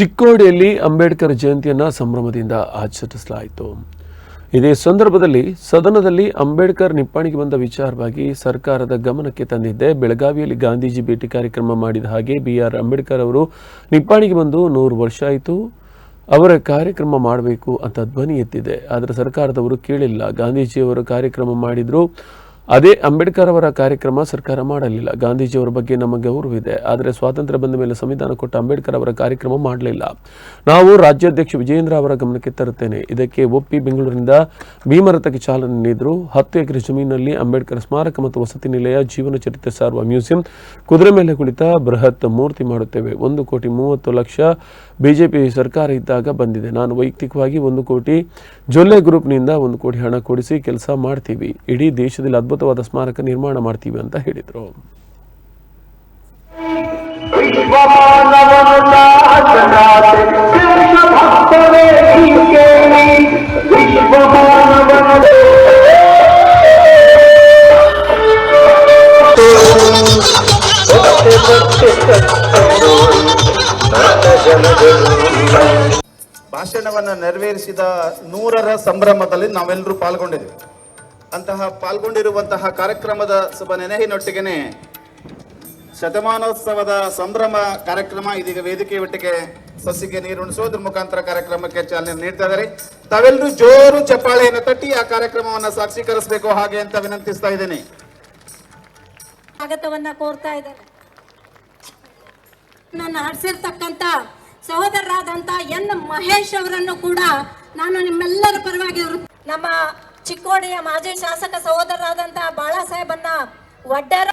ಚಿಕ್ಕೋಡಿಯಲ್ಲಿ ಅಂಬೇಡ್ಕರ್ ಜಯಂತಿಯನ್ನು ಸಂಭ್ರಮದಿಂದ ಆಚರಿಸಲಾಯಿತು. ಇದೇ ಸಂದರ್ಭದಲ್ಲಿ ಸದನದಲ್ಲಿ ಅಂಬೇಡ್ಕರ್ ನಿಪ್ಪಾಣಿಗೆ ಬಂದ ವಿಚಾರವಾಗಿ ಸರ್ಕಾರದ ಗಮನಕ್ಕೆ ತಂದಿದ್ದೆ. ಬೆಳಗಾವಿಯಲ್ಲಿ ಗಾಂಧೀಜಿ ಭೇಟಿ ಕಾರ್ಯಕ್ರಮ ಮಾಡಿದ ಹಾಗೆ ಬಿ ಆರ್ ಅಂಬೇಡ್ಕರ್ ಅವರು ನಿಪ್ಪಾಣಿಗೆ ಬಂದು ನೂರು ವರ್ಷ ಆಯಿತು, ಅವರ ಕಾರ್ಯಕ್ರಮ ಮಾಡಬೇಕು ಅಂತ ಧ್ವನಿ ಎತ್ತಿದೆ. ಆದರೆ ಸರ್ಕಾರದವರು ಕೇಳಿಲ್ಲ. ಗಾಂಧೀಜಿಯವರು ಕಾರ್ಯಕ್ರಮ ಮಾಡಿದ್ರು ಅದೇ ಅಂಬೇಡ್ಕರ್ ಅವರ ಕಾರ್ಯಕ್ರಮ ಸರ್ಕಾರ ಮಾಡಲಿಲ್ಲ. ಗಾಂಧೀಜಿಯವರ ಬಗ್ಗೆ ನಮ್ಮ ಗೌರವಿದೆ ಆದರೆ ಸ್ವಾತಂತ್ರ್ಯ ಬಂದ ಮೇಲೆ ಸಂವಿಧಾನ ಕೊಟ್ಟ ಅಂಬೇಡ್ಕರ್ ಅವರ ಕಾರ್ಯಕ್ರಮ ಮಾಡಲಿಲ್ಲ. ನಾವು ರಾಜ್ಯಾಧ್ಯಕ್ಷ ವಿಜಯೇಂದ್ರ ಅವರ ಗಮನಕ್ಕೆ ತರುತ್ತೇನೆ. ಇದಕ್ಕೆ ಒಪ್ಪಿ ಬೆಂಗಳೂರಿನಿಂದ ಭೀಮರಥಕ್ಕೆ ಚಾಲನೆ ನೀಡಿದರು. ಹತ್ತು ಎಕರೆ ಜಮೀನಿನಲ್ಲಿ ಅಂಬೇಡ್ಕರ್ ಸ್ಮಾರಕ ಮತ್ತು ವಸತಿ ನಿಲಯ, ಜೀವನ ಚರಿತ್ರೆ ಸಾರುವ ಮ್ಯೂಸಿಯಂ, ಕುದುರೆ ಮೇಲೆ ಕುಳಿತ ಬೃಹತ್ ಮೂರ್ತಿ ಮಾಡುತ್ತೇವೆ. ಒಂದು ಕೋಟಿ ಮೂವತ್ತು ಲಕ್ಷ ಬಿಜೆಪಿ ಸರ್ಕಾರ ಇದ್ದಾಗ ಬಂದಿದೆ. ನಾನು ವೈಯಕ್ತಿಕವಾಗಿ ಒಂದು ಕೋಟಿ ಜೊಲ್ಲೆ ಗ್ರೂಪ್ನಿಂದ ಒಂದು ಕೋಟಿ ಹಣ ಕೊಡಿಸಿ ಕೆಲಸ ಮಾಡ್ತೀವಿ. ಇಡೀ ದೇಶದಲ್ಲಿ ಅದ್ಭುತವಾದ ಸ್ಮಾರಕ ನಿರ್ಮಾಣ ಮಾಡ್ತೀವಿ ಅಂತ ಹೇಳಿದರು. ಭಾಷಣವನ್ನು ನೆರವೇರಿಸಿದ ನೂರರ ಸಂಭ್ರಮದಲ್ಲಿ ನಾವೆಲ್ಲರೂ ಪಾಲ್ಗೊಂಡಿದ್ವಿ ಅಂತಹ ಪಾಲ್ಗೊಂಡಿರುವಂತಹ ಕಾರ್ಯಕ್ರಮದ ಶುಭ ನೆನಹಿನೊಟ್ಟಿಗೆನೆ ಶತಮಾನೋತ್ಸವದ ಸಂಭ್ರಮ ಕಾರ್ಯಕ್ರಮ ಇದೀಗ ವೇದಿಕೆ ಒಟ್ಟಿಗೆ ಸಸಿಗೆ ನೀರುಣಿಸೋದ್ರ ಮುಖಾಂತರ ಕಾರ್ಯಕ್ರಮಕ್ಕೆ ಚಾಲನೆ ನೀಡ್ತಾ ಇದ್ದಾರೆ. ತಾವೆಲ್ಲರೂ ಜೋರು ಚಪ್ಪಾಳೆಯನ್ನು ತಟ್ಟಿ ಆ ಕಾರ್ಯಕ್ರಮವನ್ನು ಸಾಕ್ಷೀಕರಿಸಬೇಕು ಹಾಗೆ ಅಂತ ವಿನಂತಿಸ್ತಾ ಇದ್ದೇನೆ. ಸ್ವಾಗತವನ್ನ ಕೋರ್ತಾ ಇದ್ದಾರೆ ನನ್ನ ಸಹೋದರರಾದಂತ ಸಹೋದರರಾದಂಥ ಎನ್ ಮಹೇಶ್ ಅವರನ್ನು ಕೂಡ ನಾನು ನಿಮ್ಮೆಲ್ಲರ ಪರವಾಗಿ ನಮ್ಮ ಚಿಕ್ಕೋಡಿಯ ಮಾಜಿ ಶಾಸಕ ಸಹೋದರರಾದಂತಹ ಬಾಳಾಸಾಹೇಬನ್ನ ವಡ್ಡರ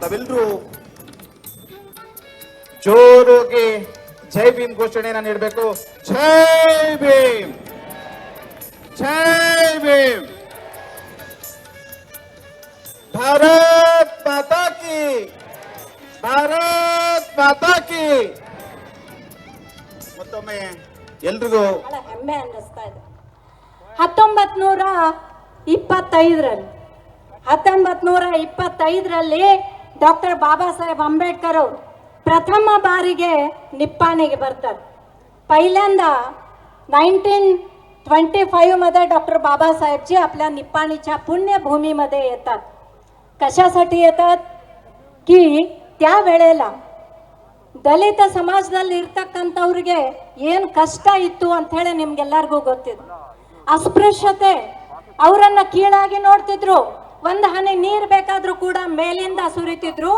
ತಾವೆಲ್ಲರೂ ಜೋರಾಗಿ ಜೈ ಭೀಮ್ ಘೋಷಣೆಯನ್ನ ನೀಡಬೇಕು. ಜೈ ಭೀಮ್. ಜೈ ಭೀಮ್. ಭಾರತ್ ಮಾತಾ ಕಿ. ಭಾರತ್ ಮಾತಾ ಕಿ ಮತ್ತೊಮ್ಮೆ ಎಲ್ರಿಗೂ ಬಹಳ ಹೆಮ್ಮೆ ಅನ್ನಿಸ್ತಾ ಇದೆ ಹತ್ತೊಂಬತ್ ನೂರ ಇಪ್ಪತ್ತೈದರಲ್ಲಿ ಹತ್ತೊಂಬತ್ ನೂರ ಇಪ್ಪತ್ತೈದರಲ್ಲಿ ಡಾಕ್ಟರ್ ಬಾಬಾ ಸಾಹೇಬ್ ಅಂಬೇಡ್ಕರ್ ಅವರು ಪ್ರಥಮ ಬಾರಿಗೆ ನಿಪ್ಪಾಣಿಗೆ ಬರ್ತಾರೆ पहिल्यांदा नाईन्टीन ट्वेंटी फाईव्हमध्ये डॉक्टर बाबासाहेबजी आपल्या निप्पाणीच्या पुण्यभूमीमध्ये येतात कशासाठी येतात की त्यावेळेला ದಲಿತ ಸಮಾಜದಲ್ಲಿ ಇರ್ತಕ್ಕಂಥವ್ರಿಗೆ ಏನು ಕಷ್ಟ ಇತ್ತು ಅಂತ ಹೇಳಿ ನಿಮ್ಗೆಲ್ಲರಿಗೂ ಗೊತ್ತಿದೆ. ಅಸ್ಪೃಶ್ಯತೆ, ಅವರನ್ನ ಕೀಳಾಗಿ ನೋಡ್ತಿದ್ರು. ಒಂದು ಹನಿ ನೀರ್ ಬೇಕಾದ್ರೂ ಕೂಡ ಮೇಲಿಂದ ಸುರಿತಿದ್ರು.